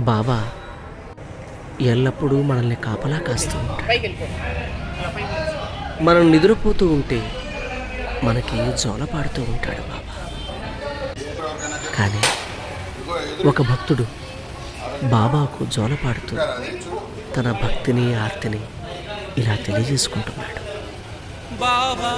బాబా ఎల్లప్పుడూ మనల్ని కాపలా కాస్తూ ఉంటాడు మనం నిద్రపోతూ ఉంటే మనకి జోల పాడుతూ ఉంటాడు బాబా కానీ ఒక భక్తుడు బాబాకు జోల పాడుతూ తన భక్తిని ఆర్తిని ఇలా తెలియజేసుకుంటున్నాడు. బాబా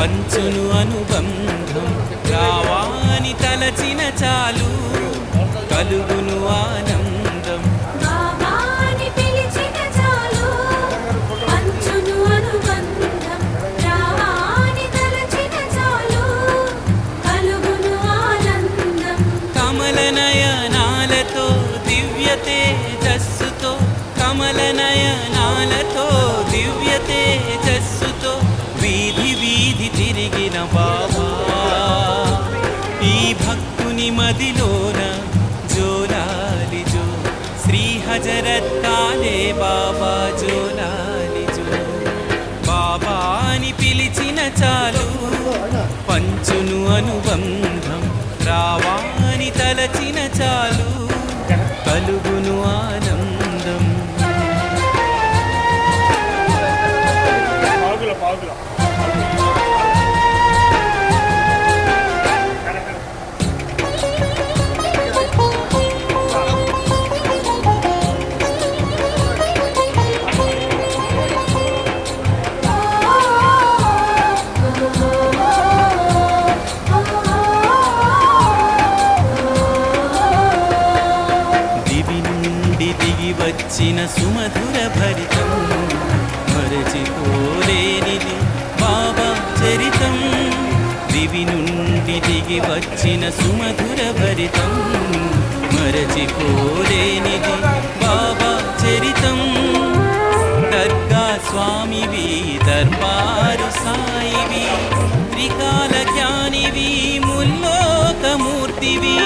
పంచును అనుబంధం రావాని తలచిన చాలు. కలుగు ఈ భక్తుని మదిలోన జోలాలి జో. శ్రీ హజరత్ కాలే బాబా జోలాలి జో. బాబా అని పిలిచిన చాలు పంచును అనుబంధ వచ్చిన సుమధుర భరితం మరచిపోలేనిది బాబా చరితం. దివి నుండి దిగి వచ్చిన సుమధుర భరితం మరచిపోలేనిది బాబా చరితం. దర్గా స్వామివి దర్బారు సాయివి త్రికాల జ్ఞానివి ముల్లోకమూర్తివి.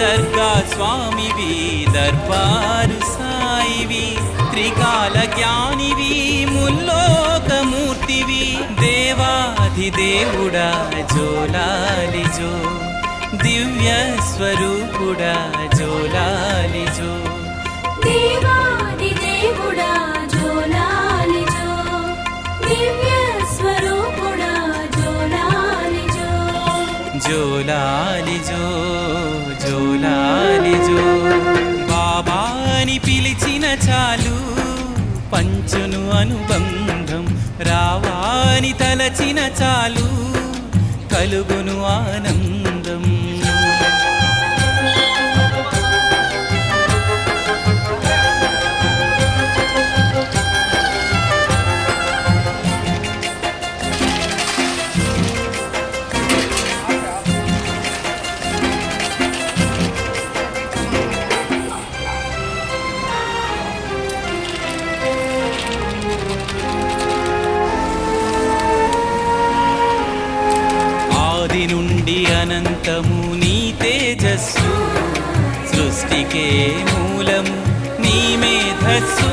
దర్గా స్వామివి దర్బారు సాయి సాయివి త్రికాల జ్ఞానివి ముల్లోకమూర్తివి. దేవాధిదేవుడా జోలాలి జో దివ్య స్వరూపుడా జోలాలి జో జోలాలి జో దివ్య పంచును అనుబంధం రావాని తలచిన చాలు కలుగును ఆనందం. నీకే మూలము నీ మేధస్సు.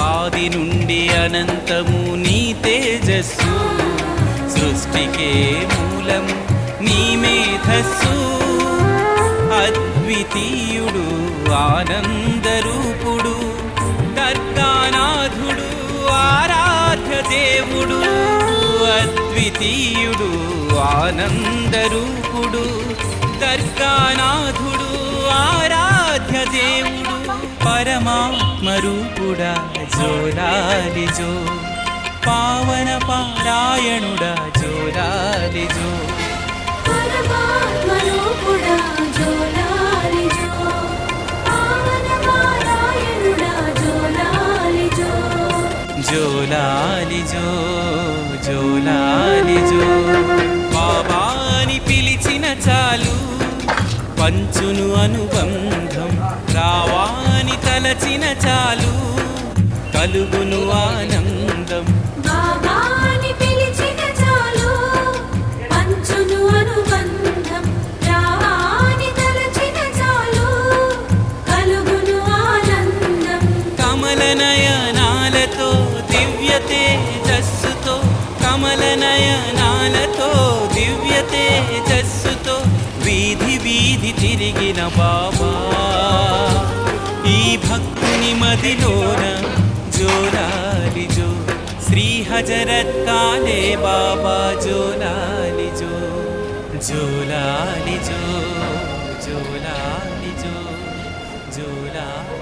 ఆది నుండి అనంతము నీ తేజస్సు. సృష్టికే మూలము నీ మేధస్సు. అద్వితీయుడు ఆనందరూపుడు దర్గానాథుడు ఆరాధ్య దేవుడు అద్వితీయుడు ఆనందరూపుడు దర్గానాథుడు ఆరా ఆరాధ్య దేవుడు పరమాత్మ రూపుడా జోలాలి జో. పావన పారాయణుడా జోలాలి జో. జోలాలి జో. పావన పారాయణుడా జోలాలి జో. జోలాలి జో జోలాలి పంచును అనుబంధం. రావాని తలచిన చాలు కలుగును ఆనందం. బాబాని పిలిచిన చాలు పంచును వీధి తిరిగిన బాబా. ఈ భక్తుని మదిలోన జోరాలి జో. శ్రీ హజరత్ కాలే బాబా జోలాలి జో. జోలాలి జో జోలాలి జో జోలాలి